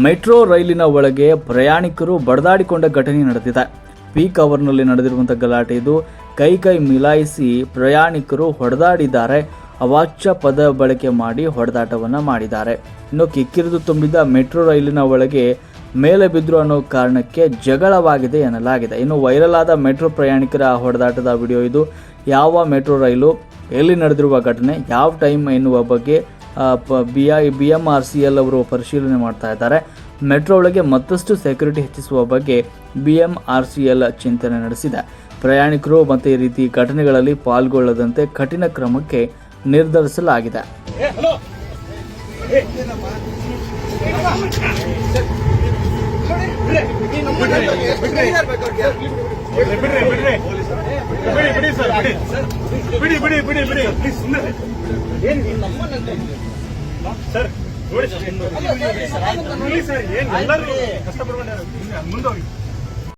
Metro ರೈಲಿನ ಒಳಗೆ ಪ್ರಯಾಣಿಕರು ಬಡದಾಡಿಕೊಂಡ ಘಟನೆ ನಡೆದಿದೆ. ಪೀಕ್ ಅವರ್ನಲ್ಲಿ ನಡೆದಿರುವಂಥ ಗಲಾಟೆ ಇದು. ಕೈ ಕೈ ಮಿಲಾಯಿಸಿ ಪ್ರಯಾಣಿಕರು ಹೊಡೆದಾಡಿದ್ದಾರೆ. ಅವಾಚ್ಯ ಪದ ಬಳಕೆ ಮಾಡಿ ಹೊಡೆದಾಟವನ್ನು ಮಾಡಿದ್ದಾರೆ. ಇನ್ನು ಕಿಕ್ಕಿರಿದು ತುಂಬಿದ ಮೆಟ್ರೋ ರೈಲಿನ ಒಳಗೆ ಮೇಲೆ ಬಿದ್ದರು ಅನ್ನೋ ಕಾರಣಕ್ಕೆ ಜಗಳವಾಗಿದೆ ಎನ್ನಲಾಗಿದೆ. ಇನ್ನು ವೈರಲ್ ಆದ ಮೆಟ್ರೋ ಪ್ರಯಾಣಿಕರ ಹೊಡೆದಾಟದ ವಿಡಿಯೋ ಇದು. ಯಾವ ಮೆಟ್ರೋ ರೈಲು ಎಲ್ಲಿ ನಡೆದಿರುವ ಘಟನೆ, ಯಾವ ಟೈಮ್ ಎನ್ನುವ ಬಗ್ಗೆ B I B M R C L ಅವರು ಪರಿಶೀಲನೆ ಮಾಡ್ತಾ ಇದ್ದಾರೆ ಮೆಟ್ರೋ ಒಳಗೆ ಮತ್ತಷ್ಟು ಸೆಕ್ಯೂರಿಟಿ ಹೆಚ್ಚಿಸುವ ಬಗ್ಗೆ B M R C L ಚಿಂತನೆ ನಡೆಸಿದೆ ಪ್ರಯಾಣಿಕರು ಮತ್ತು ಈ ರೀತಿ ಘಟನೆಗಳಲ್ಲಿ ಪಾಲ್ಗೊಳ್ಳದಂತೆ ಕಠಿಣ ಕ್ರಮಕ್ಕೆ ನಿರ್ಧರಿಸಲಾಗಿದೆ ಬಿಡಿ ಸರ್ ಬಿಡಿ. ಬಿಡಿ ಬಿಡಿ ಬಿಡಿ ಪ್ಲೀಸ್ ಸುಮ್ಮನೆ ಏನು ಸರ್ ನೋಡಿ ಸರ್. ಏನು ಎಲ್ಲರೂ ಕಷ್ಟಪಡ್ಕೊಂಡು ಮುಂದೆ ಹೋಗಿ.